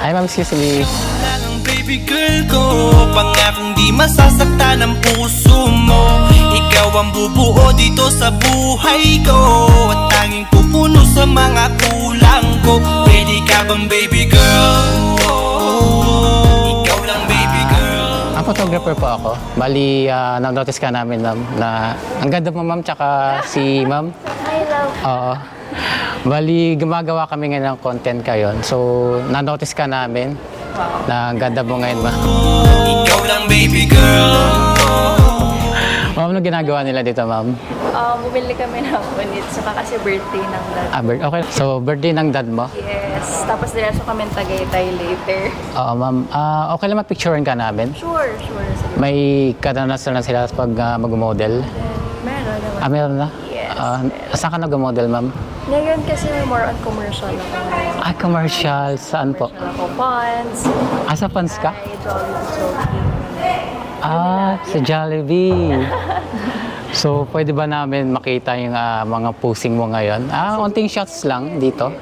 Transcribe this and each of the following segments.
Hi, ma'am. Excuse me. baby girl ko Pangakong di masasaktan ang puso mo Ikaw ang bubuo dito sa buhay ko At tanging pupuno sa mga kulang ko Pwede ka bang baby girl? Ikaw lang baby girl Ang photographer po ako. Bali, ah, nag-notice ka namin, ma'am, na ang ganda mo, ma'am, tsaka si ma'am. I love Oo. Bali, gumagawa kami ngayon ng content kayon. So, na-notice ka namin na ang ganda mo ngayon, ma'am. Ikaw lang baby girl Ma'am, ano ginagawa nila dito, ma'am? Um, bumili kami ng punit saka kasi birthday ng dad. Ah, bir- okay. So, birthday ng dad mo? Yes. Tapos diretso kami ng Tagaytay later. Oo, ma'am. Ah, okay lang mapicturean ka namin? Sure, sure. Sige. May kadanasan na sila pag ah, mag-model? Meron naman. Ah, meron na? Yes, Ah, saan ka nag-model, ma'am? Ngayon kasi more on commercial ako. Ah, commercial. Saan po? Commercial ako. Pons. Ah, sa fans ka? Ay. Ah, sa Jollibee. So, pwede ba namin makita yung ah, mga posing mo ngayon? Ah, onting shots lang dito.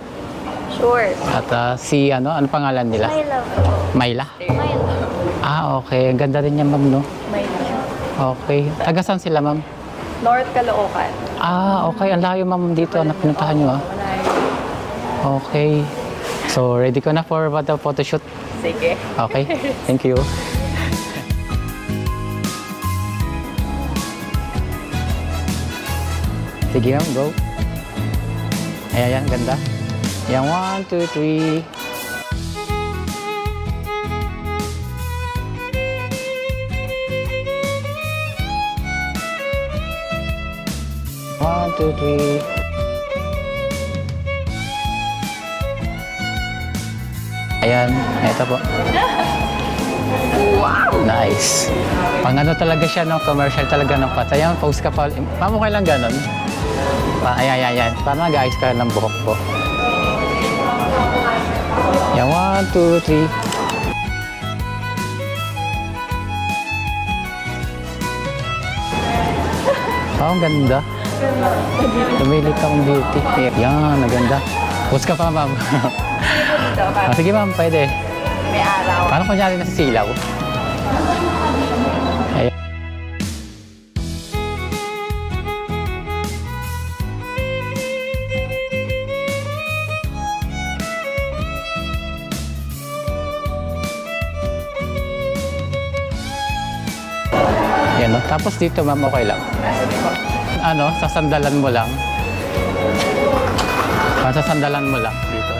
Sure. At ah, si, ano, ano pangalan nila? My love po. Mayla? My love. Ah, okay. Ang ganda rin niya, ma'am, no? My love. Okay. Taga saan sila, ma'am? North Caloocan. Ah, okay. Ang layo, ma'am, dito na pinuntahan nyo, ah. Okay. So, ready ko na for the photoshoot. Sige. Okay. Thank you. Sige ma'am, go. Ayan, ayan, ganda. Ayan, one, two, three. One, two, three. Ayan, ito po. Wow! Nice. Pang ano talaga siya, no? Commercial talaga ng pata. Ayan, post ka pa. Paano kailang ganon? Pa, ayan, ayan, ayan. Paano nag-ayos ka ng buhok po? Ayan, one, two, three. Oh, ang ganda. Tumilit akong beauty. Yan, naganda. Post ka pa, ma'am. Ah, sige, ma'am, pwede. may araw. Paano kunyari nasisilaw? Ayan. Yan, no? Tapos dito, ma'am, okay lang. Ano, sasandalan mo lang. Ah, Sasandalan mo lang dito.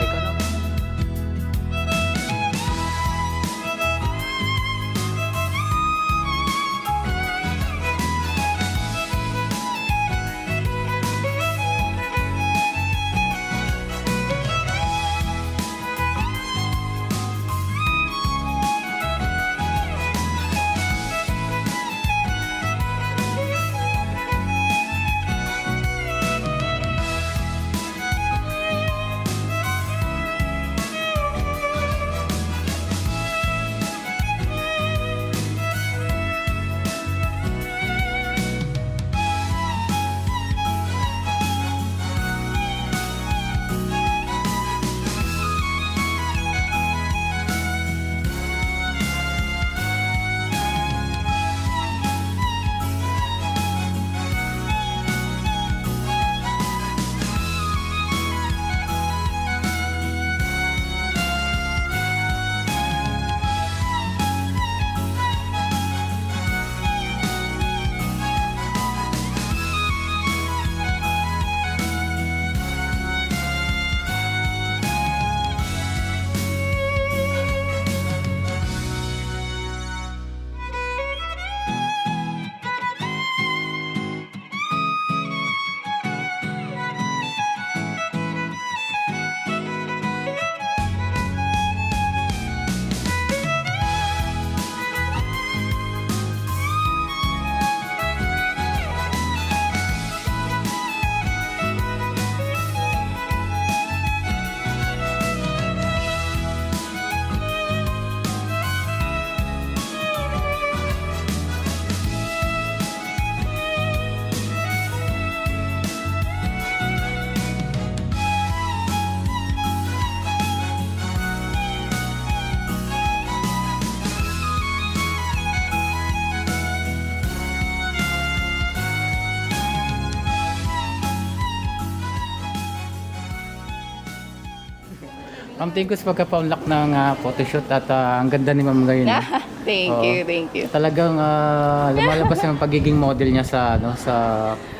Ma'am, thank you sa pagka-unlock ng ah, photoshoot at ah, ang ganda ni Ma'am ngayon. eh. thank Oo. you, thank you. Talagang ah, lumalabas yung pagiging model niya sa ano sa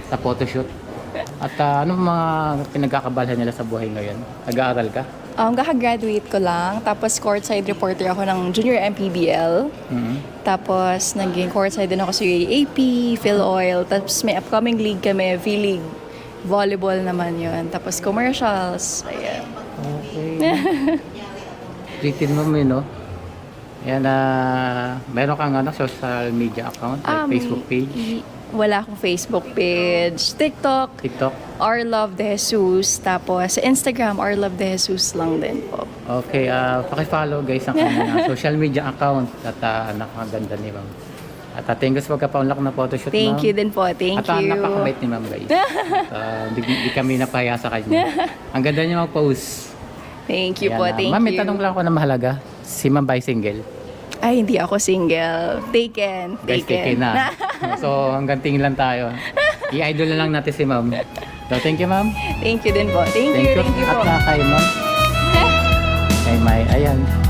sa photoshoot. At ah, ano mga pinagkakabalhan nila sa buhay ngayon? Nag-aaral ka? Um, kaka-graduate ko lang, tapos courtside reporter ako ng Junior MPBL. Mhm. Tapos naging courtside din ako sa UAAP, Phil Oil. Tapos may upcoming league kami, V-League. Volleyball naman yon Tapos commercials. Ayan. Okay. Pretty mo eh, no? Yan, ah, meron kang ano, social media account, like Um, Facebook page, Wala akong Facebook page. TikTok, TikTok. Our Love De Jesus. Tapos sa Instagram, Our Love De Jesus lang din po. Okay, ah paki-follow guys ang kanyang social media account at uh, napakaganda ni Ma'am. At uh, thank you sa pagka-unlock na photoshoot, Thank Ma'am. you din po. Thank At uh, you. napakabait ni Ma'am guys. At uh, di, di kami napaya sa kanya. Ang ganda niya mag-post. Thank you Ayan, po. ah. Thank Ma'am, may you. tanong lang ako na mahalaga. Si Ma'am ba ay single? Ay, hindi ako single. Taken. Guys, Taken. na. so, hanggang tingin lang tayo. I-idol na lang natin si Ma'am. So, thank you, Ma'am. thank you din po. Thank, Thank you. you. Thank you At po. uh, kay Ma'am. Kay May. Ayan.